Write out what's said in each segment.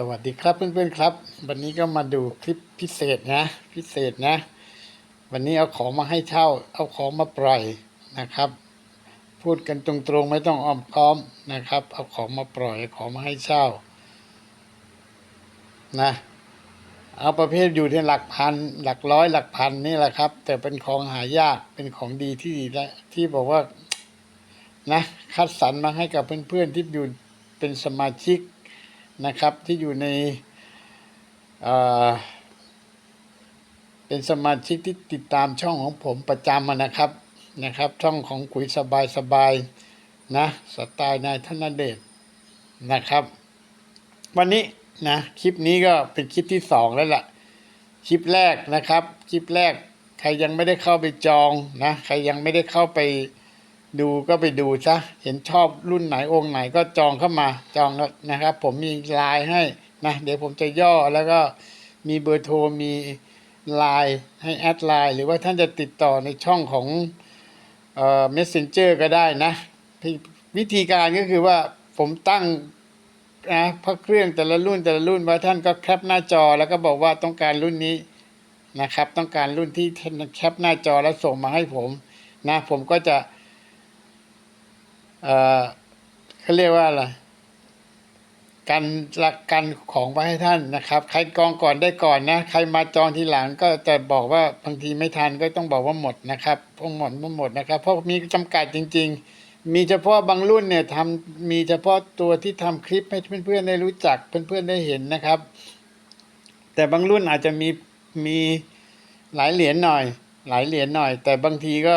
สวัสดีครับเพื่อนๆครับ วันนี้ก็มาดูคลิปพิเศษนะ พิเศษนะ วันนี้เอาของมาให้เช่า เอาของมาปล่อยนะครับ พูดกันตรงๆไม่ต้องอ้อมค้อมนะครับ เอาของมาปล่อยของมาให้เช่านะเอาประเภทอยู่ที่หลักพันหลักร้อยหลักพันนี่แหละครับ แต่เป็นของหายากเป็นของดีที่ดีและที่บอกว่านะคัดสรรมาให้กับเพื่อนๆที่อยู่เป็นสมาชิก นะครับที่อยู่ในเป็นสมาชิกที่ติดตามช่องของผมประจำนะครับนะครับ ช่องของขุยสบายสบายนะสไตล์นายธนเดชนะครับ วันนี้นะคลิปนี้ก็เป็นคลิปที่สองแล้วล่ะคลิปแรกนะครับ คลิปแรกใครยังไม่ได้เข้าไปจองนะ ใครยังไม่ได้เข้าไป ดูก็ไปดูซะเห็นชอบรุ่นไหนองค์ไหนก็จองเข้ามาจองแล้วนะครับ ผมมีไลน์ให้นะเดี๋ยวผมจะย่อแล้วก็มีเบอร์โทรมีไลน์ให้แอดไลน์หรือว่าท่านจะติดต่อในช่องของเอ่อ messenger ก็ได้นะ วิธีการก็คือว่าผมตั้งนะพระเครื่องแต่ละรุ่นแต่ละรุ่นไว้ท่านก็แคปหน้าจอแล้วก็บอกว่าต้องการรุ่นนี้นะครับ ต้องการรุ่นที่ท่านแคปหน้าจอแล้วส่งมาให้ผมนะผมก็จะ เออเขาเรียกว่าอะไรกันหลักกันของไว้ให้ท่านนะครับ ใครกองก่อนได้ก่อนนะ ใครมาจองทีหลังก็จะบอกว่าบางทีไม่ทันก็ต้องบอกว่าหมดนะครับพวกหมดไม่หมดนะครับ เพราะมีจำกัดจริง ๆ มีเฉพาะบางรุ่นเนี่ยทำมีเฉพาะตัวที่ทำคลิปให้เพื่อนๆได้รู้จักเพื่อนๆได้เห็นนะครับ แต่บางรุ่นอาจจะมีมีหลายเหรียญหน่อย หลายเหรียญหน่อย แต่บางทีก็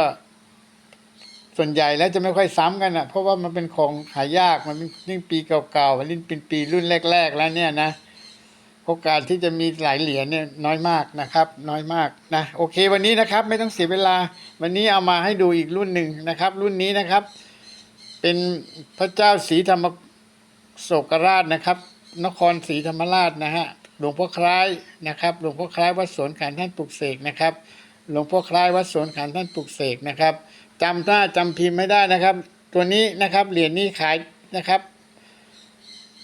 ส่วนใหญ่แล้วจะไม่ค่อยซ้ำกันอะ เพราะว่ามันเป็นของหายากมันเป็นยิ่งปีเก่าๆมันยิ่งเป็นปีรุ่นแรก ๆ แล้วเนี่ยนะโอกาสที่จะมีหลายเหรียญเนี่ยน้อยมากนะครับ น้อยมากนะโอเค วันนี้นะครับ ไม่ต้องเสียเวลา วันนี้เอามาให้ดูอีกรุ่นหนึ่งนะครับ รุ่นนี้นะครับ เป็นพระเจ้าศรีธรรมโศกราชนะครับ นครศรีธรรมราชนะฮะหลวงพ่อคล้ายนะครับหลวงพ่อคล้ายวัดสวนขันท่านปลุกเสกนะครับ หลวงพ่อคล้ายวัดสวนขันท่านปลุกเสกนะครับ จำถ้าจำพิมพ์ไม่ได้นะครับ ตัวนี้นะครับเหรียญนี้ขายนะครับ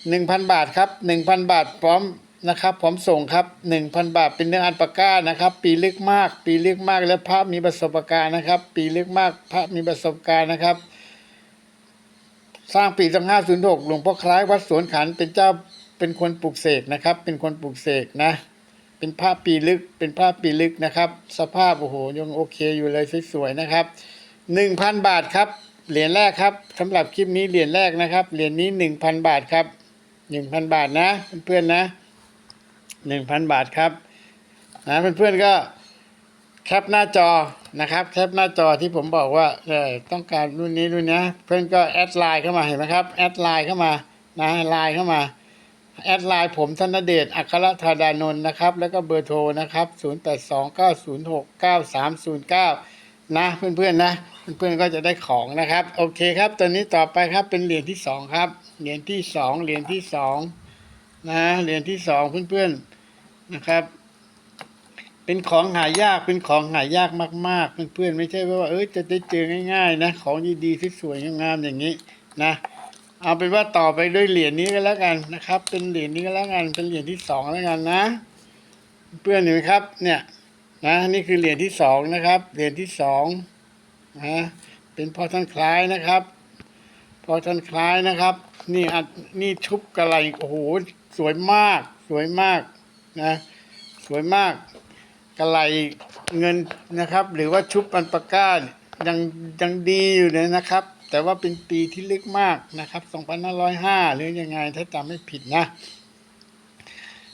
หนึ่งพันบาทครับหนึ่งพันบาทพร้อมนะครับพร้อมส่งครับหนึ่งพันบาทเป็นเนื้ออันปากก้านะครับ ปีลึกมาก ปีลึกมากและพระมีประสบการณ์นะครับ ปีลึกมากพระมีประสบการณ์นะครับ สร้างปีสองห้าศูนย์หกหลวงพ่อคล้ายวัดสวนขันเป็นเจ้าเป็นคนปลูกเสกนะครับ เป็นคนปลูกเสกนะ เป็นภาพปีลึกเป็นภาพปีลึกนะครับ สภาพโอ้โหยังโอเคอยู่เลยสวยๆนะครับ หนึ่งพันบาทครับ เหรียญแรกครับสำหรับคลิปนี้เหรียญแรกนะครับ เหรียญนี้หนึ่งพันบาทครับหนึ่งพันบาทนะเพื่อนๆนะหนึ่งพันบาทครับนะเพื่อนๆก็แคปหน้าจอนะครับแคปหน้าจอที่ผมบอกว่าเออต้องการรุ่นนี้รุ่นนี้เพื่อนก็แอดไลน์เข้ามาเห็นไหมครับแอดไลน์เข้ามานะไลน์เข้ามาแอดไลน์ผมธนเดชอัครธาดานนท์นะครับ แล้วก็เบอร์โทรนะครับ 0829069309 นะเพื่อนๆนะเพื่อนๆก็จะได้ของนะครับ โอเคครับตอนนี้ต่อไปครับเป็นเหรียญที่สองครับเหรียญที่สองเหรียญที่สองนะเหรียญที่สองเพื่อนๆนะครับ เป็นของหายากเป็นของหายากมาก ๆ เพื่อนๆไม่ใช่ว่าเออจะได้เจอง่ายๆ นะ ของดีๆสวยๆงามๆอย่างนี้นะเอาเป็นว่าต่อไปด้วยเหรียญนี้ก็แล้วกันนะครับ เป็นเหรียญนี้ก็แล้วกันเป็นเหรียญที่สองแล้วกันนะ เพื่อนเห็นไหมครับเนี่ย นะนี่คือเหรียญที่สองนะครับเหรียญที่สองนะเป็นพอท่านคล้ายนะครับ พอท่านคล้ายนะครับ นี่อันนี่ชุบกระไรโอ้โหสวยมาก สวยมากนะสวยมากกระไรเงินนะครับ หรือว่าชุบปันปาก้ายังยังดีอยู่เลยนะครับ แต่ว่าเป็นปีที่ลึกมากนะครับ 2505 หรือยังไงถ้าจำไม่ผิดนะ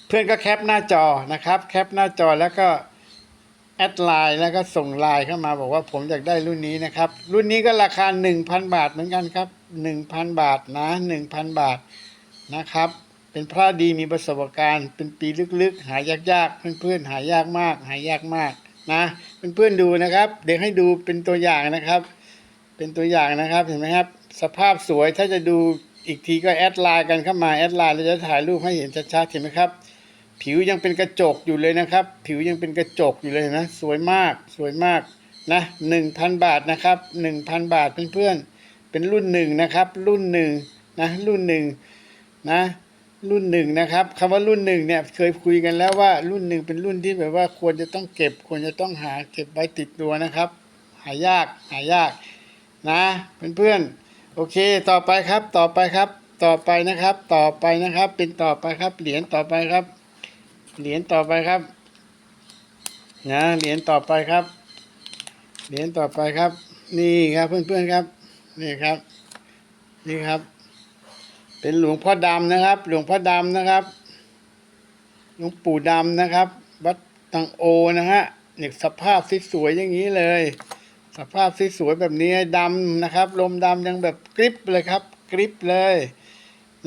เพื่อนก็แคปหน้าจอนะครับ แคปหน้าจอแล้วก็ แอดไลน์แล้วก็ส่งไลน์เข้ามาบอกว่าผมอยากได้รุ่นนี้นะครับ รุ่นนี้ก็ราคา 1,000 บาทเหมือนกันครับ 1,000 บาทนะ 1,000 บาทนะครับ เป็นพระดีมีประสบการณ์ เป็นปีลึกๆ หายากๆ เพื่อนๆ หายากมาก หายากมากนะเพื่อนๆดูนะครับ เดี๋ยวให้ดูเป็นตัวอย่างนะครับ เป็นตัวอย่างนะครับเห็นไหมครับ สภาพสวยถ้าจะดูอีกทีก็แอดไลน์กันเข้ามาแอดไลน์เราจะถ่ายรูปให้เห็นชัดๆเห็นไหมครับ ผิวยังเป็นกระจกอยู่เลยนะครับ ผิวยังเป็นกระจกอยู่เลยนะ สวยมากสวยมากนะหนึ่งพันบาทนะครับหนึ่งพันบาทเพื่อนๆเป็นรุ่นหนึ่งนะครับ รุ่นหนึ่งนะรุ่นหนึ่งนะรุ่นหนึ่งนะครับคำว่ารุ่นหนึ่งเนี่ยเคยคุยกันแล้วว่ารุ่นหนึ่งเป็นรุ่นที่แบบว่าควรจะต้องเก็บ ควรจะต้องหาเก็บไว้ติดตัวนะครับ หายากหายากนะเพื่อนๆโอเคต่อไปครับต่อไปครับ ต่อไปนะครับ ต่อไปนะครับ เป็นต่อไปครับเหรียญต่อไปครับ เหรียญต่อไปครับนะเหรียญต่อไปครับ เหรียญต่อไปครับ นี่ครับเพื่อนๆครับ นี่ครับ นี่ครับ เป็นหลวงพ่อดำนะครับ หลวงพ่อดำนะครับ หลวงปู่ดำนะครับ วัดตังโอนะฮะเนี่ยสภาพสวยๆอย่างนี้เลย สภาพสวยๆแบบนี้ดำนะครับ ลมดำยังแบบกริบเลยครับ กริบเลย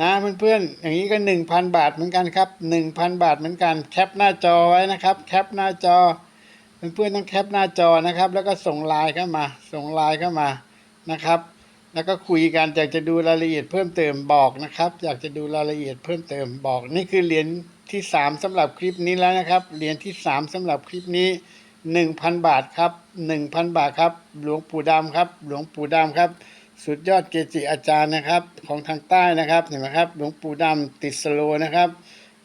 นะเพื่อนๆอย่างนี้ก็หนึ่งพันบาทเหมือนกันครับหนึ่งพันบาทเหมือนกันแคปหน้าจอไว้นะครับแคปหน้าจอเพื่อนๆต้องแคปหน้าจอนะครับ แล้วก็ส่งไลน์เข้ามา ส่งไลน์เข้ามานะครับ แล้วก็คุยกันอยากจะดูรายละเอียดเพิ่มเติมบอกนะครับ อยากจะดูรายละเอียดเพิ่มเติมบอกนี่คือเหรียญที่สามสำหรับคลิปนี้แล้วนะครับเหรียญที่สามสำหรับคลิปนี้หนึ่งพันบาทครับหนึ่งพันบาทครับ หลวงปู่ดำครับ หลวงปู่ดำครับ สุดยอดเกจิอาจารย์นะครับ ของทางใต้นะครับเห็นไหมครับ หลวงปู่ดำติสโลนะครับ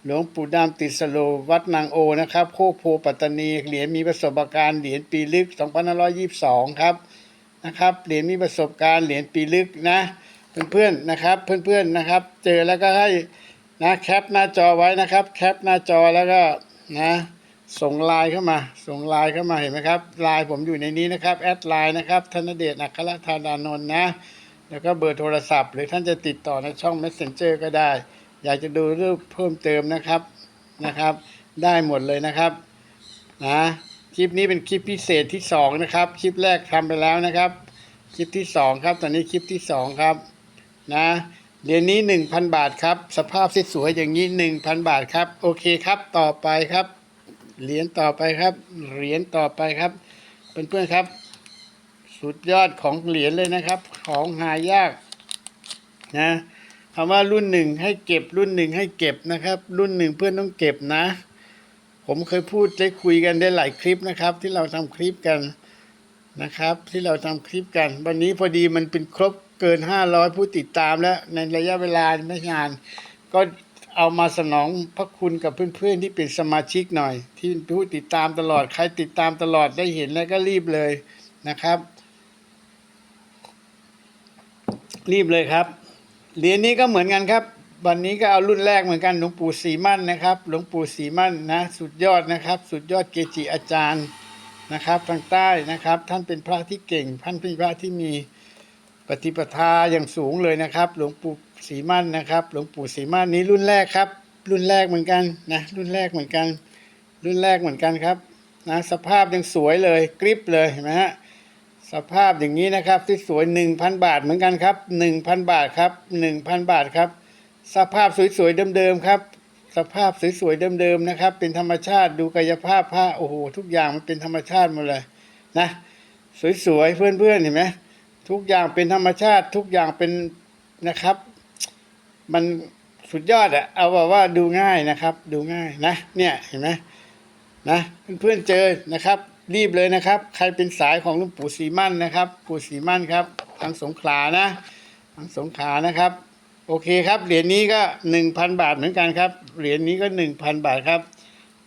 หลวงปู่ดำติสโลวัดนางโอนะครับโคกโพปัตตานีเหรียญมีประสบการณ์เหรียญปีลึก 2522 ครับนะครับเหรียญมีประสบการณ์เหรียญปีลึกนะเพื่อนๆนะครับเพื่อนๆนะครับ เจอแล้วก็ให้นะแคปหน้าจอไว้นะครับ แคปหน้าจอแล้วก็นะ ส่งไลน์เข้ามา ส่งไลน์เข้ามาเห็นไหมครับไลน์ผมอยู่ในนี้นะครับแอดไลน์นะครับธนเดชอัครธานานนท์นะ แล้วก็เบอร์โทรศัพท์ หรือท่านจะติดต่อในช่อง Messenger ก็ได้ อยากจะดูรูปเพิ่มเติมนะครับนะครับ ได้หมดเลยนะครับนะคลิปนี้เป็นคลิปพิเศษที่สองนะครับคลิปแรกทำไปแล้วนะครับ คลิปที่สองครับ ตอนนี้คลิปที่สองครับนะเหรียญนี้หนึ่งพันบาทครับ สภาพสวยๆอย่างนี้หนึ่งพันบาทครับ โอเคครับต่อไปครับ เหรียญต่อไปครับ เหรียญต่อไปครับเพื่อนๆครับ สุดยอดของเหรียญเลยนะครับ ของหายากนะคำว่ารุ่นหนึ่งให้เก็บรุ่นหนึ่งให้เก็บนะครับ รุ่นหนึ่งเพื่อนต้องเก็บนะ ผมเคยพูดได้คุยกันได้หลายคลิปนะครับ ที่เราทำคลิปกันนะครับ ที่เราทำคลิปกัน วันนี้พอดีมันเป็นครบเกินห้าร้อยผู้ติดตามแล้วในระยะเวลาไม่นานก็ เอามาสนองพระคุณกับเพื่อนๆที่เป็นสมาชิกหน่อย ที่ผู้ติดตามตลอดใครติดตามตลอดได้เห็นแล้วก็รีบเลยนะครับ รีบเลยครับเหรียญนี้ก็เหมือนกันครับ วันนี้ก็เอารุ่นแรกเหมือนกันหลวงปู่ศรีมั่นนะครับ หลวงปู่ศรีมั่นนะสุดยอดนะครับ สุดยอดเกจิอาจารย์นะครับทางใต้นะครับ ท่านเป็นพระที่เก่งท่านเป็นพระที่มีปฏิปทาอย่างสูงเลยนะครับ หลวงปู่ ศรีมั่นนะครับหลวงปู่ศรีมั่นนี้รุ่นแรกครับ รุ่นแรกเหมือนกันนะรุ่นแรกเหมือนกัน รุ่นแรกเหมือนกันครับนะสภาพยังสวยเลยกริบเลยเห็นไหมฮะสภาพอย่างนี้นะครับที่สวยหนึ่งพันบาทเหมือนกันครับหนึ่งพันบาทครับหนึ่งพันบาทครับ สภาพสวยๆเดิมๆครับ สภาพสวยๆเดิมๆนะครับ เป็นธรรมชาติดูกายภาพผ้าโอ้โหทุกอย่างมันเป็นธรรมชาติหมดเลยนะสวยๆเพื่อนๆเห็นไหมทุกอย่างเป็นธรรมชาติทุกอย่างเป็นนะครับ มันสุดยอดอะเอาแบบว่าดูง่ายนะครับ ดูง่ายนะ เนี่ยเห็นไหมนะเพื่อนๆเจอนะครับ รีบเลยนะครับ ใครเป็นสายของหลุงปู่ศรีมั่นนะครับ ปู่ศรีมั่นครับทางสงขลานะทางสงขลานะครับ โอเคครับ เหรียญนี้ก็หนึ่งพันบาทเหมือนกันครับ เหรียญนี้ก็หนึ่งพันบาทครับ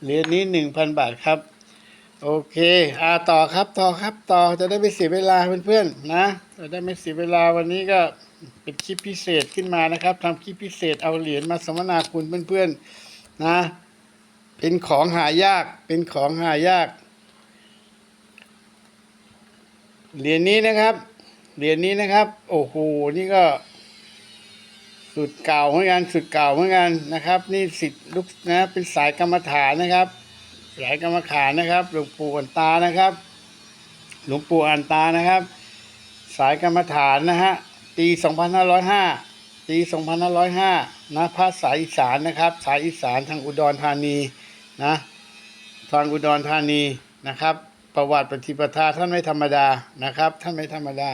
เหรียญนี้หนึ่งพันบาทครับ โอเคอ่าต่อครับต่อครับต่อจะได้ไม่เสียเวลาเพื่อนๆนะจะได้ไม่เสียเวลาวันนี้ก็ เป็นคลิปพิเศษขึ้นมานะครับทำคลิปพิเศษเอาเหรียญมาสมมนาคุณเพื่อนๆนะ เป็นของหายาก เป็นของหายาก เหรียญนี้นะครับ เหรียญนี้นะครับ โอ้โห นี่ก็ สุดเก่าเหมือนกัน สุดเก่าเหมือนกันนะครับ นี่สิทธิ์ลูกนะ เป็นสายกรรมฐานนะครับ สายกรรมฐานนะครับหลวงปู่อันตานะครับ หลวงปู่อันตานะครับ สายกรรมฐานนะฮะ ปี 2505 ปี 2505 นะพระสายอีสานนะครับ สายอีสานทางอุดรธานีนะทางอุดรธานีนะครับ ประวัติปฏิปทาท่านไม่ธรรมดานะครับ ท่านไม่ธรรมดา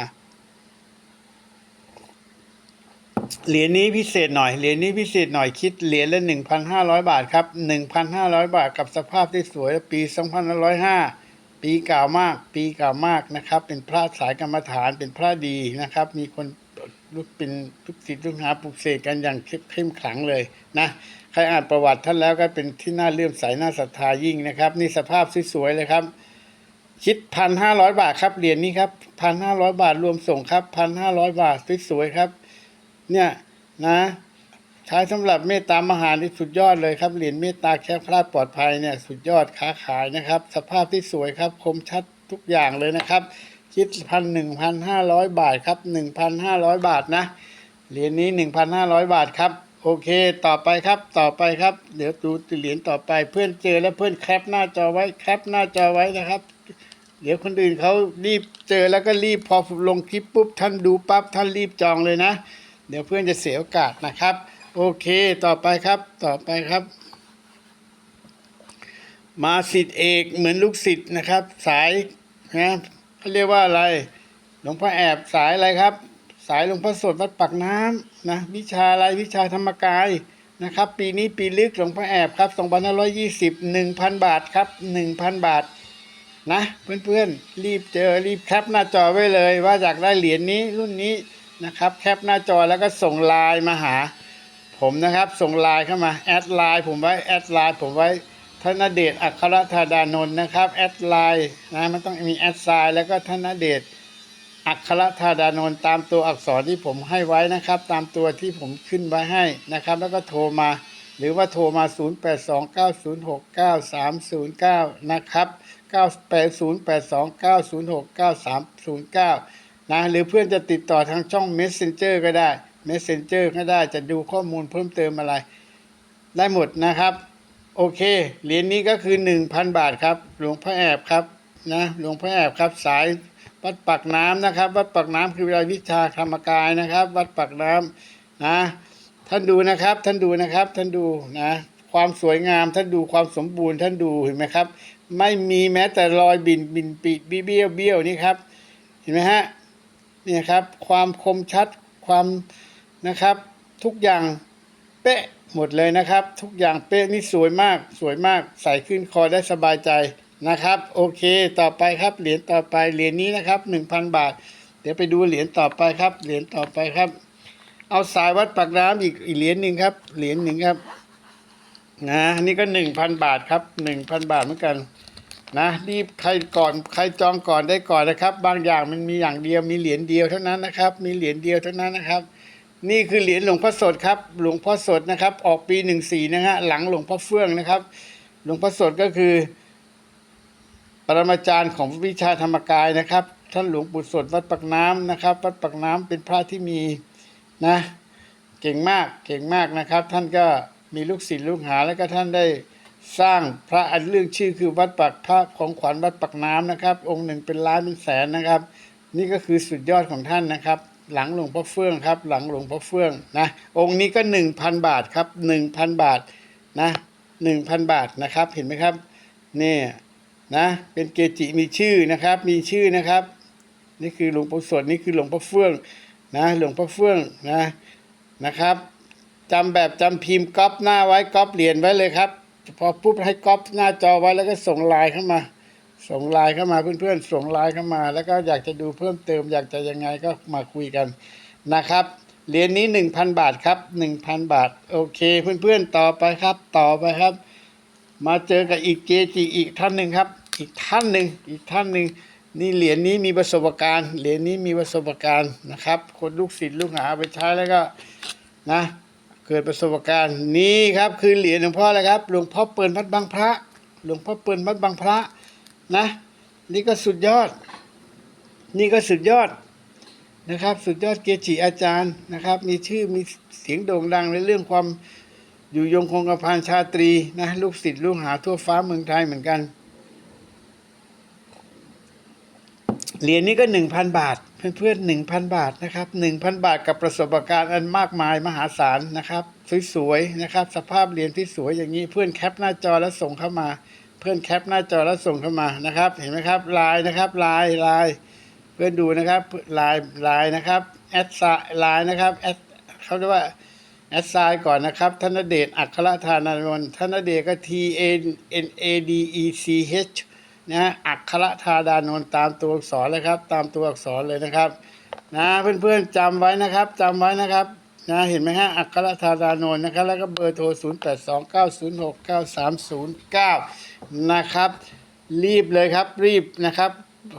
เหรียญนี้พิเศษหน่อย เหรียญนี้พิเศษหน่อยคิดเหรียญละหนึ่งพันห้าร้อยบาทครับหนึ่งพันห้าร้อยบาทกับสภาพที่สวยปีสองพันร้อยห้าปีเก่ามาก ปีเก่ามากนะครับ เป็นพระสายกรรมฐานเป็นพระดีนะครับ มีคน ลูกเป็นลูกศิษย์ลูกหาปลุกเสกกันอย่างเข้มขลังเลยนะใครอ่านประวัติท่านแล้วก็เป็นที่น่าเลื่อมใสน่าศรัทธายิ่งนะครับ นี่สภาพสวยๆเลยครับ คิดพันห้าร้อยบาทครับเหรียญนี้ครับพันห้าร้อยบาทรวมส่งครับพันห้าร้อยบาทสวยๆครับ เนี่ยนะใช้สำหรับเมตตามหาที่สุดยอดเลยครับเหรียญเมตตาแคล้วคลาดปลอดภัยเนี่ยสุดยอดค้าขายนะครับ สภาพที่สวยครับ คมชัดทุกอย่างเลยนะครับ คิดพันหนึ่งพันห้าร้อยบาทครับหนึ่งพันห้าร้อยบาทนะเหรียญนี้หนึ่งพันห้าร้อยบาทครับ โอเค ต่อไปครับต่อไปครับ เดี๋ยวดูเหรียญต่อไปเพื่อนเจอแล้วเพื่อนแคปหน้าจอไว้แคปหน้าจอไว้นะครับ เดี๋ยวคนอื่นเขารีบเจอแล้วก็รีบพอลงคลิปปุ๊บท่านดูปั๊บท่านรีบจองเลยนะ เดี๋ยวเพื่อนจะเสียโอกาสนะครับ โอเค ต่อไปครับต่อไปครับมาสิทธิเอกเหมือนลูกศิษย์นะครับ สายนะ เขาเรียกว่าอะไร หลวงพ่อแอบสายอะไรครับ สายหลวงพ่อสดวัดปากน้ำนะวิชาอะไรวิชาธรรมกายนะครับ ปีนี้ปีลึกหลวงพ่อแอบครับ2520 1,000 บาทครับ 1,000 บาทนะเพื่อนๆ รีบเจอรีบแคปหน้าจอไว้เลยว่าอยากได้เหรียญนี้รุ่นนี้นะครับแคปหน้าจอแล้วก็ส่งไลน์มาหา ผมนะครับส่งไลน์เข้ามาแอดไลน์ผมไว้แอดไลน์ผมไว้ ธนเดชอัครธาดานนท์นะครับแอดไลน์นะมันต้องมีแอดไซน์แล้วก็ธนเดชอัครธาดานนท์ตามตัวอักษรที่ผมให้ไว้นะครับ ตามตัวที่ผมขึ้นไว้ให้นะครับ แล้วก็โทรมา หรือว่าโทรมา 0829069309 นะครับ9 8 0 8 2 9 0 6 9 3 0 9 นะ หรือเพื่อนจะติดต่อทางช่อง Messenger ก็ได้ Messenger ก็ได้จะดูข้อมูลเพิ่มเติมอะไร ได้หมดนะครับ โอเค เหรียญนี้ก็คือ 1,000 บาทครับ หลวงพ่อแอบครับนะหลวงพ่อแอบครับสายวัดปักน้ำนะครับ วัดปักน้ำคือเวลาวิชาธรรมกายนะครับ วัดปักน้ำนะท่านดูนะครับ ท่านดูนะครับ ท่านดูนะความสวยงามท่านดูความสมบูรณ์ท่านดูเห็นไหมครับ ไม่มีแม้แต่รอยบินบินปีดเบี้ยวเบี้ยวนี่ครับ เห็นไหมฮะนี่ครับ ความคมชัดความนะครับ ทุกอย่างเป๊ะ หมดเลยนะครับ ทุกอย่างเป๊ะนี่สวยมากสวยมากใส่ขึ้นคอได้สบายใจนะครับ โอเคต่อไปครับเหรียญต่อไปเหรียญนี้นะครับหนึ่งพันบาท เดี๋ยวไปดูเหรียญต่อไปครับเหรียญต่อไปครับ เอาสายวัดปากน้ำอีกอีกเหรียญหนึ่งครับเหรียญหนึ่งครับนะนี่ก็หนึ่งพันบาทครับหนึ่งพันบาทเหมือนกันนะรีบใครก่อนใครจองก่อนได้ก่อนนะครับ บางอย่างมันมีอย่างเดียวมีเหรียญเดียวเท่านั้นนะครับ มีเหรียญเดียวเท่านั้นนะครับ นี่คือเหรียญหลวงพ่อสดครับ หลวงพ่อสดนะครับ ออกปีหนึ่งสี่นะฮะหลังหลวงพ่อเฟื่องนะครับ หลวงพ่อสดก็คือ ปรมาจารย์ของวิชาธรรมกายนะครับ ท่านหลวงปู่สดวัดปักน้ำนะครับ วัดปักน้ำเป็นพระที่มีนะเก่งมากเก่งมากนะครับ ท่านก็มีลูกศิษย์ลูกหาแล้วก็ท่านได้สร้างพระอันเรื่องชื่อคือวัดปักพระของขวัญวัดปักน้ำนะครับ องค์หนึ่งเป็นล้านเป็นแสนนะครับ นี่ก็คือสุดยอดของท่านนะครับ หลังหลวงพ่อเฟื่องครับ หลังหลวงพ่อเฟื่องนะ องค์นี้ก็หนึ่งพันบาทครับหนึ่งพันบาทนะหนึ่งพันบาทนะครับ เห็นไหมครับนี่นะเป็นเกจิมีชื่อนะครับ มีชื่อนะครับ นี่คือหลวงปู่สดนี่คือหลวงพ่อเฟื่องนะหลวงพ่อเฟื่องนะนะครับจำแบบจำพิมพ์ก๊อปหน้าไว้ก๊อปเหรียญไว้เลยครับพอปุ๊บให้ก๊อปหน้าจอไว้แล้วก็ส่งไลน์เข้ามา ส่งไลน์เข้ามาเพื่อนๆส่งไลน์เข้ามา แล้วก็อยากจะดูเพิ่มเติม อยากจะยังไงก็มาคุยกันนะครับเหรียญนี้หนึ่งพันบาทครับหนึ่งพันบาท โอเคเพื่อนๆต่อไปครับ ต่อไปครับ มาเจอกับอีกเกจิอีกท่านหนึ่งครับ อีกท่านหนึ่งอีกท่านหนึ่งนี่เหรียญนี้มีประสบการณ์เหรียญนี้มีประสบการณ์นะครับ คนลูกศิษย์ลูกหาไปใช้แล้วก็นะเกิดประสบการณ์นี่ครับคือเหรียญหลวงพ่อเลยครับ หลวงพ่อเปิลวัดบางพระ หลวงพ่อเปิลวัดบางพระ นะ นี่ก็สุดยอด นี่ก็สุดยอดนะครับ สุดยอดเกจิอาจารย์นะครับ มีชื่อมีเสียงโด่งดังในเรื่องความอยู่ยงคงกระพันชาตรีนะลูกศิษย์ลูกหาทั่วฟ้าเมืองไทยเหมือนกันเหรียญนี้ก็หนึ่งพันบาท เพื่อนๆหนึ่งพันบาทนะครับหนึ่งพันบาทกับประสบการณ์อันมากมายมหาศาลนะครับ สวยๆนะครับ สภาพเหรียญที่สวยอย่างนี้เพื่อนแคปหน้าจอแล้วส่งเข้ามา เพื่อนแคปหน้าจอแล้วส่งเข้ามานะครับ เห็นไหมครับไลน์นะครับไลน์ไลน์เพื่อนดูนะครับไลน์ไลน์นะครับแอดไลน์นะครับแอดเขาเรียกว่าแอดไซก่อนนะครับธนเดชอัครธานานนท์ธนเดชก็ T A N A D E C H นะฮะอัครธาดานนท์ตามตัวอักษรเลยครับ ตามตัวอักษรเลยนะครับ นะเพื่อนๆจำไว้นะครับจำไว้นะครับ นะเห็นไหมฮะ อัครธารานนท์นะครับ แล้วก็เบอร์โทร 0 8 2 9 0 6 9 3 0 9 นะครับ รีบเลยครับ รีบนะครับ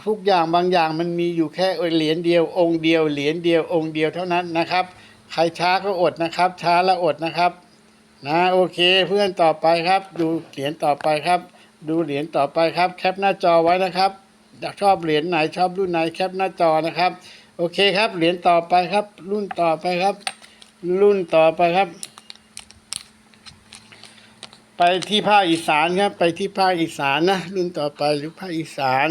ทุกอย่างบางอย่างมันมีอยู่แค่เหรียญเดียวองค์เดียวเหรียญเดียวองค์เดียวเท่านั้นนะครับ ใครช้าก็อดนะครับ ช้าแล้วอดนะครับ นะโอเคเพื่อนต่อไปครับ ดูเหรียญต่อไปครับ ดูเหรียญต่อไปครับ แคปหน้าจอไว้นะครับอยากชอบเหรียญไหนชอบรุ่นไหนแคปหน้าจอนะครับ โอเคครับเหรียญต่อไปครับ รุ่นต่อไปครับ รุ่นต่อไปครับ ไปที่ภาคอีสานครับ ไปที่ภาคอีสานนะ รุ่นต่อไปหรือภาคอีสาน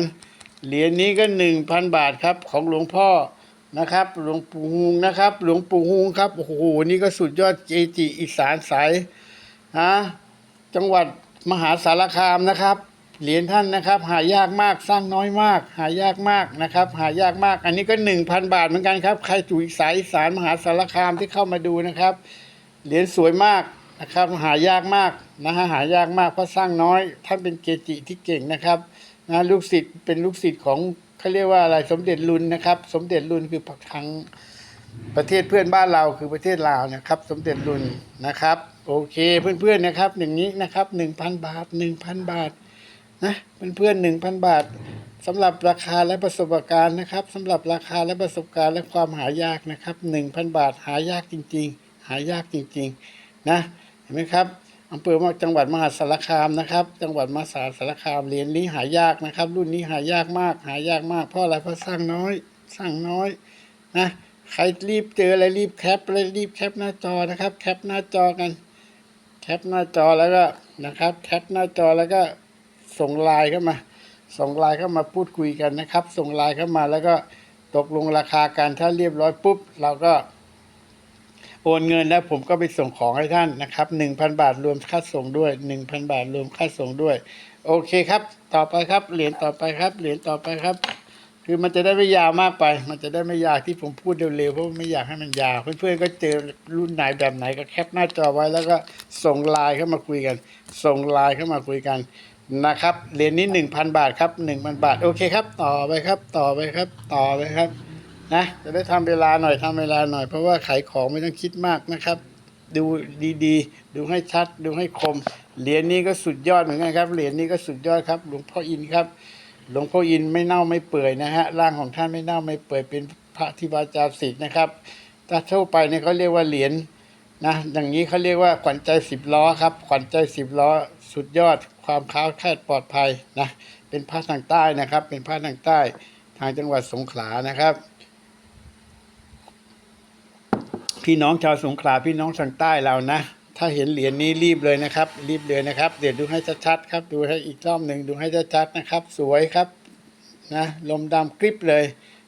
เหรียญนี้ก็หนึ่งพันบาทครับ ของหลวงพ่อนะครับ หลวงปู่ฮุงนะครับ หลวงปู่ฮุงครับโอ้โหนี่ก็สุดยอดเจจิอีสานสายฮะจังหวัดมหาสารคามนะครับ เหรียญท่านนะครับ หายากมากสร้างน้อยมาก หายากมากนะครับ หายากมาก อันนี้ก็หนึ่งพันบาทเหมือนกันครับ ใครอยู่อีสานอีสานมหาสารคามที่เข้ามาดูนะครับ เหรียญสวยมากนะครับ หายากมากนะฮะหายากมากเพราะสร้างน้อยท่านเป็นเกจิที่เก่งนะครับนะลูกศิษย์เป็นลูกศิษย์ของเขาเรียกว่าอะไรสมเด็จรุนนะครับ สมเด็จรุนคือทางประเทศเพื่อนบ้านเราคือประเทศลาวนะครับ สมเด็จรุนนะครับ โอเคเพื่อนๆนะครับอย่างนี้นะครับหนึ่งพันบาทหนึ่งพันบาท นะเพื่อนๆหนึ่งพันบาทสำหรับราคาและประสบการณ์นะครับสำหรับราคาและประสบการณ์และความหายากนะครับหนึ่งพันบาทหายากจริง ๆ หายากจริงๆนะเห็นไหมครับอำเภอมาจังหวัดมหาสารคามนะครับ จังหวัดมหาสารคามเหรียญนี้หายากนะครับ รุ่นนี้หายากมาก หายากมากเพราะอะไรเพราะสร้างน้อยสร้างน้อยนะใครรีบเจออะไรรีบแคปเลยรีบแคปหน้าจอนะครับ แคปหน้าจอกัน แคปหน้าจอแล้วก็นะครับ แคปหน้าจอแล้วก็ ส่งไลน์เข้ามา ส่งไลน์เข้ามาพูดคุยกันนะครับ ส่งไลน์เข้ามาแล้วก็ตกลงราคากันถ้าเรียบร้อยปุ๊บ เราก็ โอนเงินแล้วผมก็ไปส่งของให้ท่านนะครับหนึ่งพันบาทรวมค่าส่งด้วยหนึ่งพันบาทรวมค่าส่งด้วย โอเคครับ ต่อไปครับ เหรียญต่อไปครับ เหรียญต่อไปครับ คือมันจะได้ไม่ยาวมากไป มันจะได้ไม่ยาวที่ผมพูดเร็วๆเพราะไม่อยากให้มันยาว เพื่อนๆก็เจอรุ่นไหนแบบไหนก็แคปหน้าจอไว้แล้วก็ส่งไลน์เข้ามาคุยกัน ส่งไลน์เข้ามาคุยกัน นะครับเหรียญนี้หนึ่งพันบาทครับหนึ่งพันบาท โอเคครับ ต่อไปครับ ต่อไปครับ ต่อไปครับ นะ จะได้ทำเวลาหน่อยทำเวลาหน่อย เพราะว่าขายของไม่ต้องคิดมากนะครับ ดูดีๆดูให้ชัด ดูให้คม เหรียญนี้ก็สุดยอดเหมือนกันครับ เหรียญนี้ก็สุดยอดครับ หลวงพ่ออินครับ หลวงพ่ออินไม่เน่าไม่เปื่อยนะฮะ ร่างของท่านไม่เน่าไม่เปื่อย เป็นพระที่วาจาศิษย์นะครับ ถ้าทั่วไปเนี่ยเขาเรียกว่าเหรียญ นะอย่างนี้เขาเรียกว่าขวัญใจสิบล้อครับ ขวัญใจสิบล้อสุดยอดความค้าแคล่วปลอดภัยนะเป็นพระทางใต้นะครับ เป็นพระทางใต้ทางจังหวัดสงขลานะครับ พี่น้องชาวสงขลาพี่น้องทางใต้เรานะ ถ้าเห็นเหรียญนี้รีบเลยนะครับ รีบเลยนะครับ เดี๋ยวดูให้ชัดๆครับ ดูให้อีกรอบหนึ่งดูให้ชัดๆนะครับ สวยครับนะลมดำกริบเลย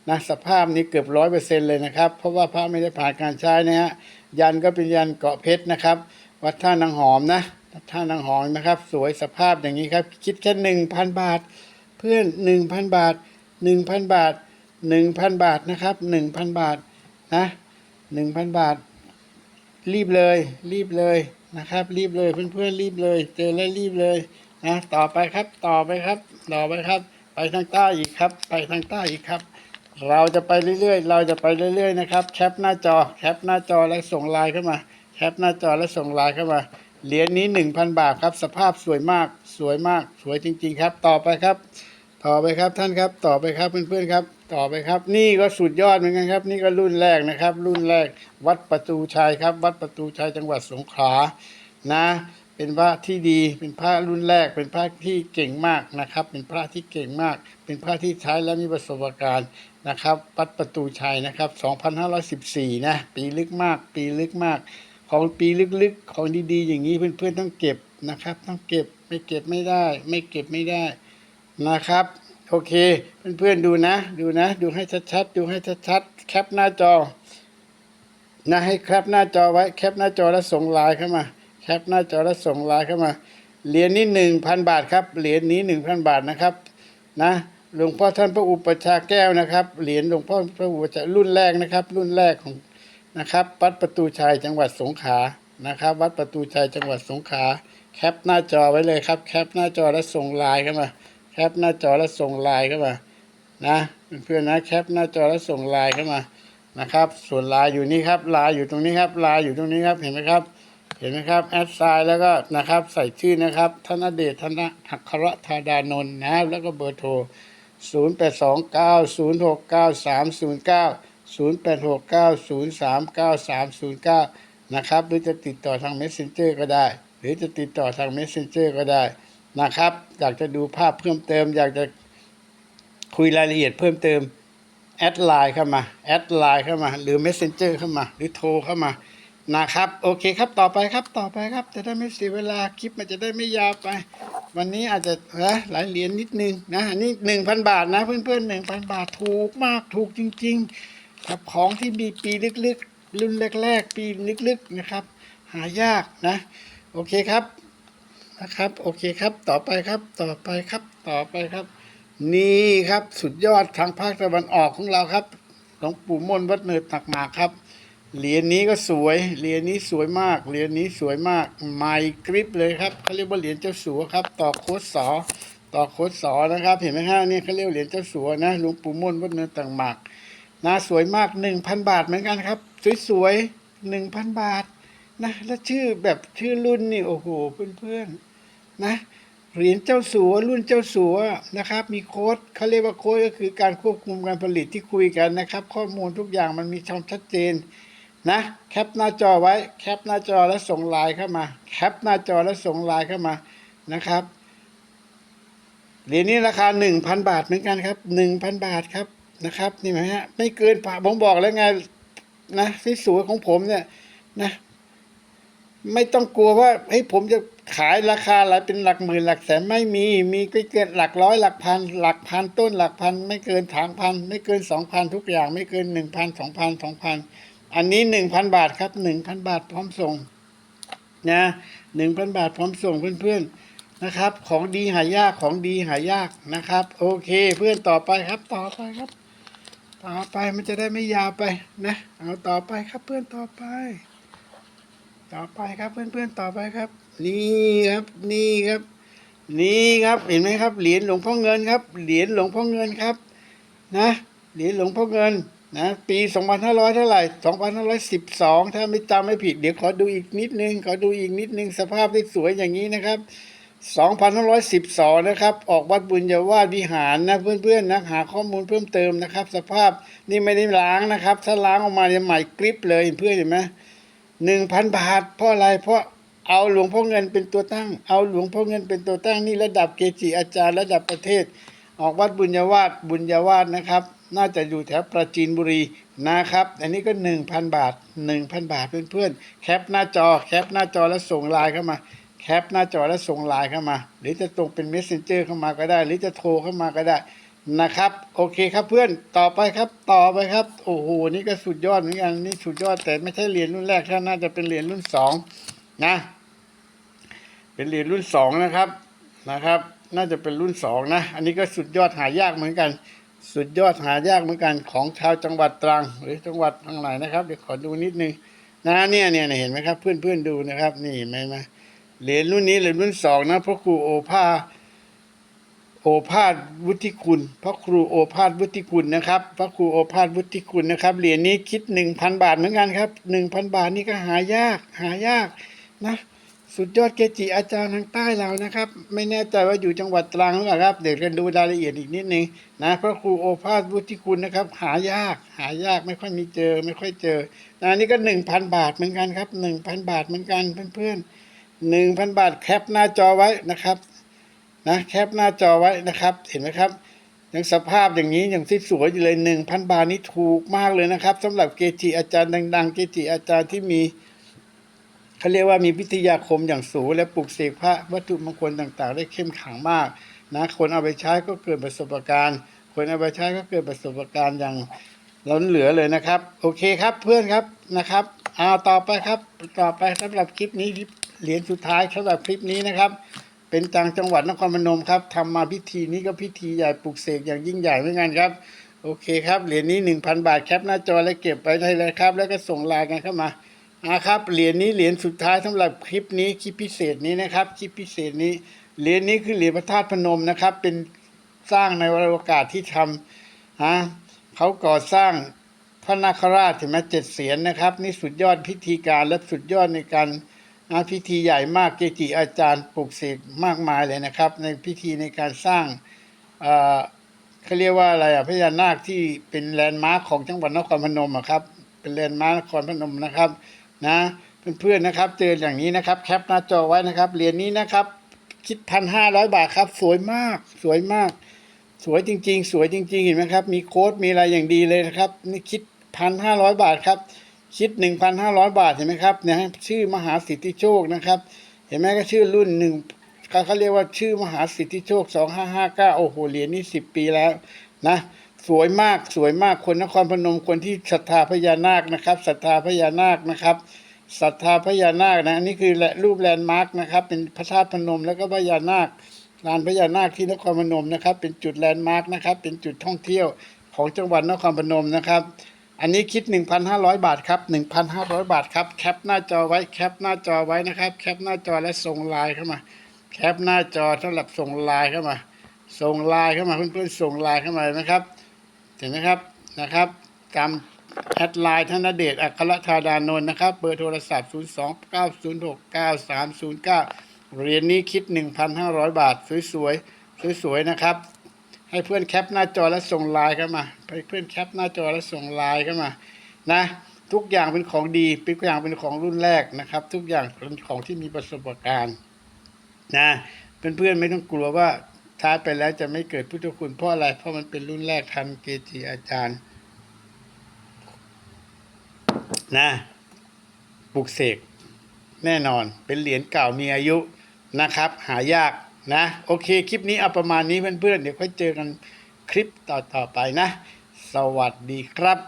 นะสภาพนี้เกือบร้อยเปอร์เซ็นเลยนะครับ เพราะว่าพระไม่ได้ผ่านการใช้นะฮะ ยันก็เป็นยันเกาะเพชรนะครับ วัดท่านางหอมนะท่านางหอมนะครับ สวยสภาพอย่างนี้ครับ คิดแค่หนึ่งพันบาท เพื่อนหนึ่งพันบาทหนึ่งพันบาทหนึ่งพันบาทนะครับหนึ่งพันบาทนะหนึ่งพันบาท รีบเลย รีบเลยนะครับ รีบเลยเพื่อนๆรีบเลย เจอแล้วรีบเลยนะต่อไปครับต่อไปครับ ต่อไปครับ ไปทางใต้อีกครับ ไปทางใต้อีกครับ เราจะไปเรื่อยๆ เราจะไปเรื่อยๆนะครับแคปหน้าจอแคปหน้าจอแล้วส่งไลน์เข้ามาแคปหน้าจอแล้วส่งไลน์เข้ามาเหรียญนี้หนึ่งพันบาทครับ สภาพสวยมากสวยมาก สวยจริง ๆ ครับ ต่อไปครับ ต่อไปครับท่านครับ ต่อไปครับเพื่อนๆครับ ต่อไปครับ นี่ก็สุดยอดเหมือนกันครับ นี่ก็รุ่นแรกนะครับ รุ่นแรก วัดประตูชัยครับ วัดประตูชัยจังหวัดสงขลานะ เป็นพระที่ดีเป็นพระรุ่นแรก เป็นพระที่เก่งมากนะครับ เป็นพระที่เก่งมาก เป็นพระที่ใช้และมีประสบการณ์ นะครับวัดประตูชัยนะครับ 2514 นะ ปีลึกมาก ปีลึกมาก ของปีลึกๆ ของดีๆ อย่างนี้เพื่อนๆต้องเก็บนะครับ ต้องเก็บ ไม่เก็บไม่ได้ ไม่เก็บไม่ได้นะครับ โอเค เพื่อนๆดูนะ ดูนะ ดูให้ชัดๆ ดูให้ชัดๆ แคปหน้าจอ นะให้แคปหน้าจอไว้ แคปหน้าจอแล้วส่งไลน์เข้ามา แคปหน้าจอแล้วส่งไลน์เข้ามา เหรียญนี้หนึ่งพันบาทครับ เหรียญนี้หนึ่งพันบาทนะครับ นะ หลวงพ่อท่านพระอุปชาแก้วนะครับ เหรียญหลวงพ่อพระอุปชารุ่นแรกนะครับ รุ่นแรกของนะครับ วัดประตูชัยจังหวัดสงขลานะครับ วัดประตูชัยจังหวัดสงขลาแคปหน้าจอไว้เลยครับ แคปหน้าจอแล้วส่งไลน์เข้ามา แคปหน้าจอแล้วส่งไลน์เข้ามานะเพื่อนนะแคปหน้าจอแล้วส่งไลน์เข้ามานะครับ ส่วนไลน์อยู่นี่ครับไลน์อยู่ตรงนี้ครับไลน์อยู่ตรงนี้ครับเห็นไหมครับเห็นไหมครับแอดไซน์แล้วก็นะครับใส่ชื่อนะครับธนเดชธนอักครธาดานนท์นะครับแล้วก็เบอร์โทร 0 8 2 9 0 6 9 3 0 9 0 8 6 9 0 3 9 3 0 9 นะครับหรือจะติดต่อทาง Messenger ก็ได้ หรือจะติดต่อทาง Messenger ก็ได้นะครับ อยากจะดูภาพเพิ่มเติม อยากจะคุยรายละเอียดเพิ่มเติม แอดไลน์เข้ามา แอดไลน์เข้ามา หรือ Messenger เข้ามา หรือโทรเข้ามา นะครับ โอเคครับต่อไปครับต่อไปครับ จะได้ไม่เสียเวลาคลิปมันจะได้ไม่ยาวไป วันนี้อาจจะนะหลายเหรียญนิดนึงนะอันนี้หนึ่งพันบาทนะเพื่อนๆหนึ่งพันบาทถูกมากถูกจริงๆกับของที่มีปีลึกๆรุ่นแรก ๆ ปีลึกๆนะครับ หายากนะ โอเคครับนะครับ โอเคครับต่อไปครับต่อไปครับต่อไปครับ นี่ครับสุดยอดทางภาคตะวันออกของเราครับหลวงปู่มนวัดเนิดตักหมากครับ เหรียญนี้ก็สวย เหรียญนี้สวยมาก เหรียญนี้สวยมากใหม่กริปเลยครับเขาเรียกว่าเหรียญเจ้าสัวครับ ต่อโคดสอต่อโคดสอนะครับ เห็นไหมฮะนี่เขาเรียกเหรียญเจ้าสัวนะหลวงปู่มนวัดเนินตักหมากนะสวยมากหนึ่งพันบาทเหมือนกันครับ สวยๆหนึ่งพันบาทนะแล้วชื่อแบบชื่อรุ่นนี่โอ้โหเพื่อนๆนะเหรียญเจ้าสัวรุ่นเจ้าสัวนะครับ มีโค้ดเขาเรียกว่าโค้ดก็คือการควบคุมการผลิตที่คุยกันนะครับ ข้อมูลทุกอย่างมันมีช่องชัดเจน นะแคปหน้าจอไว้แคปหน้าจอแล้วส่งไลน์เข้ามาแคปหน้าจอแล้วส่งไลน์เข้ามานะครับเหรียญนี้ราคาหนึ่งพันบาทเหมือนกันครับหนึ่งพันบาทครับนะครับนี่ไหมฮะไม่เกินผ่าผมบอกแล้วไงนะที่สวยของผมเนี่ยนะ ไม่ต้องกลัวว่าเฮ้ยผมจะขายราคาอะไรเป็นหลักหมื่นหลักแสนไม่มีมีก็เกินหลักร้อยหลักพัน หลักพันต้นหลักพัน ไม่เกินถางพัน ไม่เกินสองพันทุกอย่าง ไม่เกินหนึ่งพันสองพันสองพัน อันนี้หนึ่งพันบาทครับหนึ่งพันบาทพร้อมส่งนะหนึ่งพันบาทพร้อมส่งเพื่อนๆนะครับ ของดีหายากของดีหายากนะครับ โอเคเพื่อนต่อไปครับต่อไปครับ ต่อไปมันจะได้ไม่ยาวไปนะเอาต่อไปครับเพื่อนต่อไป ต่อไปครับเพื่อนๆต่อไปครับ นี่ครับนี่ครับ นี่ครับเห็นไหมครับเหรียญหลวงพ่อเงินครับ เหรียญหลวงพ่อเงินครับ นะเหรียญหลวงพ่อเงิน นะปี2500เท่าไหร่2512ถ้าไม่จำไม่ผิดเดี๋ยวขอดูอีกนิดนึงขอดูอีกนิดนึงสภาพที่สวยอย่างนี้นะครับ2512นะครับ ออกวัดบุญญาวาสวิหารนะเพื่อนๆนะหาข้อมูลเพิ่มเติมนะครับ สภาพนี่ไม่ได้ล้างนะครับ ถ้าล้างออกมาเนี่ยใหม่กริบเลยเพื่อนเห็นไหมหนึ่งพันบาทเพราะอะไรเพราะเอาหลวงพ่อเงินเป็นตัวตั้ง เอาหลวงพ่อเงินเป็นตัวตั้งนี่ระดับเกจิอาจารย์ระดับประเทศ ออกวัดบุญญาวาสบุญญาวาสนะครับ น่าจะอยู่แถวปราจีนบุรีนะครับ อันนี้ก็หนึ่งพันบาทหนึ่งพันบาทเพื่อนๆ แคปหน้าจอแคปหน้าจอแล้วส่งไลน์เข้ามา แคปหน้าจอแล้วส่งไลน์เข้ามา หรือจะตรงเป็น messenger เข้ามาก็ได้ หรือจะโทรเข้ามาก็ได้นะครับ โอเคครับเพื่อนต่อไปครับต่อไปครับ โอ้โหนี่ก็สุดยอดเหมือนกันนี่สุดยอดแต่ไม่ใช่เหรียญรุ่นแรกท่านน่าจะเป็นเหรียญรุ่นสองนะ เป็นเหรียญรุ่นสองนะครับนะครับ น่าจะเป็นรุ่นสองนะ อันนี้ก็สุดยอดหายากเหมือนกัน สุดยอดหายากเหมือนกันของชาวจังหวัดตรัง หรือจังหวัดทางไหนนะครับเดี๋ยวขอดูนิดนึงนะเนี่ยเนี่ยเห็นไหมครับ เพื่อนเพื่อนดูนะครับ นี่เห็นไหมนะเหรียญรุ่นนี้เหรียญรุ่นสองนะพระครูโอภาโอภาสวุฒิคุณพระครูโอภาสวุฒิคุณนะครับพระครูโอภาสวุฒิคุณนะครับเหรียญนี้คิดหนึ่งพันบาทเหมือนกันครับหนึ่งพันบาทนี่ก็หายากหายากนะ สุดยอดเกจิอาจารย์ทางใต้เรานะครับ ไม่แน่ใจว่าอยู่จังหวัดตรังหรือเปล่าครับ เดี๋ยวกันดูรายละเอียดอีกนิดนึงนะพระครูโอภาสวุฒิคุณนะครับ หายากหายากไม่ค่อยมีเจอ ไม่ค่อยเจอนะอันนี้ก็หนึ่งพันบาทเหมือนกันครับหนึ่งพันบาทเหมือนกันเพื่อนๆหนึ่งพันบาทแคปหน้าจอไว้นะครับนะแคปหน้าจอไว้นะครับเห็นไหมครับยังสภาพอย่างนี้อย่างที่สวยอยู่เลยหนึ่งพันบาทนี่ถูกมากเลยนะครับสำหรับเกจิอาจารย์ดัง ๆ เกจิอาจารย์ที่มี เขาเรียกว่ามีวิทยาคมอย่างสูง และปลุกเสกพระวัตถุมงคลต่างๆ ได้เข้มขังมากนะคนเอาไปใช้ก็เกิดประสบการณ์ คนเอาไปใช้ก็เกิดประสบการณ์อย่างล้นเหลือเลยนะครับ โอเคครับเพื่อนครับนะครับเอาต่อไปครับต่อไปสำหรับคลิปนี้เหรียญสุดท้ายสำหรับคลิปนี้นะครับ เป็นต่างจังหวัดนครพนมครับทำมาพิธีนี้ก็พิธีใหญ่ปลุกเสกอย่างยิ่งใหญ่เหมือนกันครับโอเคครับเหรียญนี้หนึ่งพันบาทแคปหน้าจอแล้วเก็บไปได้เลยครับ แล้วก็ส่งไลน์กันเข้ามา อ่าครับเหรียญนี้เหรียญสุดท้ายสำหรับคลิปนี้คลิปพิเศษนี้นะครับ คลิปพิเศษนี้เหรียญนี้คือเหรียญพระธาตุพนมนะครับ เป็นสร้างในวโรกาสที่ทำฮะเขาก่อสร้างพระนาคราชเห็นไหมเจ็ดเสียนนะครับ นี่สุดยอดพิธีการและสุดยอดในการนพิธีใหญ่มากเกจิอาจารย์ปลุกเสกมากมายเลยนะครับ ในพิธีในการสร้างเอ่อเขาเรียกว่าอะไรอะพญานาคที่เป็นแลนด์มาร์คของจังหวัดนครพนมอะครับ เป็นแลนด์มาร์คนครพนมนะครับ นะเพื่อนๆนะครับเจออย่างนี้นะครับแคปหน้าจอไว้นะครับเหรียญนี้นะครับ คิดพันห้าร้อยบาทครับ สวยมาก สวยมาก สวยจริง ๆ สวยจริง ๆ เห็นไหมครับ มีโค้ดมีอะไรอย่างดีเลยนะครับ นี่คิดพันห้าร้อยบาทครับ คิดหนึ่งพันห้าร้อยบาทเห็นไหมครับเนี่ยชื่อมหาสิทธิโชคนะครับ เห็นไหมก็ชื่อรุ่นหนึ่งเขาเขาเรียกว่าชื่อมหาสิทธิโชคสองห้าห้าเก้าโอ้โหเหรียญนี้สิบปีแล้วนะ สวยมากสวยมากคนนครพนมคนที่ศรัทธาพญานาคนะครับศรัทธาพญานาคนะครับศรัทธาพญานาคนะนนี่คือรูปแลนด์มาร์กนะครับ เป็นพระธาตุพนมแล้วก็พญานาคลานพญานาคที่นครพนมนะครับ เป็นจุดแลนด์มาร์กนะครับ เป็นจุดท่องเที่ยวของจังหวัดนครพนมนะครับ อันนี้คิด 1,500 บาทครับ 1,500 บาทครับแคปหน้าจอไว้แคปหน้าจอไว้นะครับแคปหน้าจอและส่งไลน์เข้ามาแคปหน้าจอสำหรับส่งไลน์เข้ามาส่งไลน์เข้ามาเพื่อนๆส่งไลน์เข้ามานะครับ เห็นไหมครับนะครับตามแอดไลน์ธนเดชอัครธาดานนท์นะครับเบอร์โทรศัพท์ 0 2 9 0 6 9 3 0 9 เหรียญนี้คิด 1,500 บาท สวยๆ สวยๆ นะครับ ให้เพื่อนแคปหน้าจอแล้วส่งไลน์เข้ามาให้เพื่อนแคปหน้าจอแล้วส่งไลน์เข้ามานะทุกอย่างเป็นของดีทุกอย่างเป็นของรุ่นแรกนะครับ ทุกอย่างเป็นของที่มีประสบการณ์นะเพื่อนๆไม่ต้องกลัวว่า ท้ายไปแล้วจะไม่เกิดพุทธคุณเพราะอะไร เพราะมันเป็นรุ่นแรกทันเกจิอาจารย์ นะปลุกเสกแน่นอนเป็นเหรียญเก่ามีอายุนะครับ หายากนะ โอเค คลิปนี้เอาประมาณนี้เพื่อนๆเดี๋ยวค่อยเจอกันคลิปต่อๆไปนะ สวัสดีครับ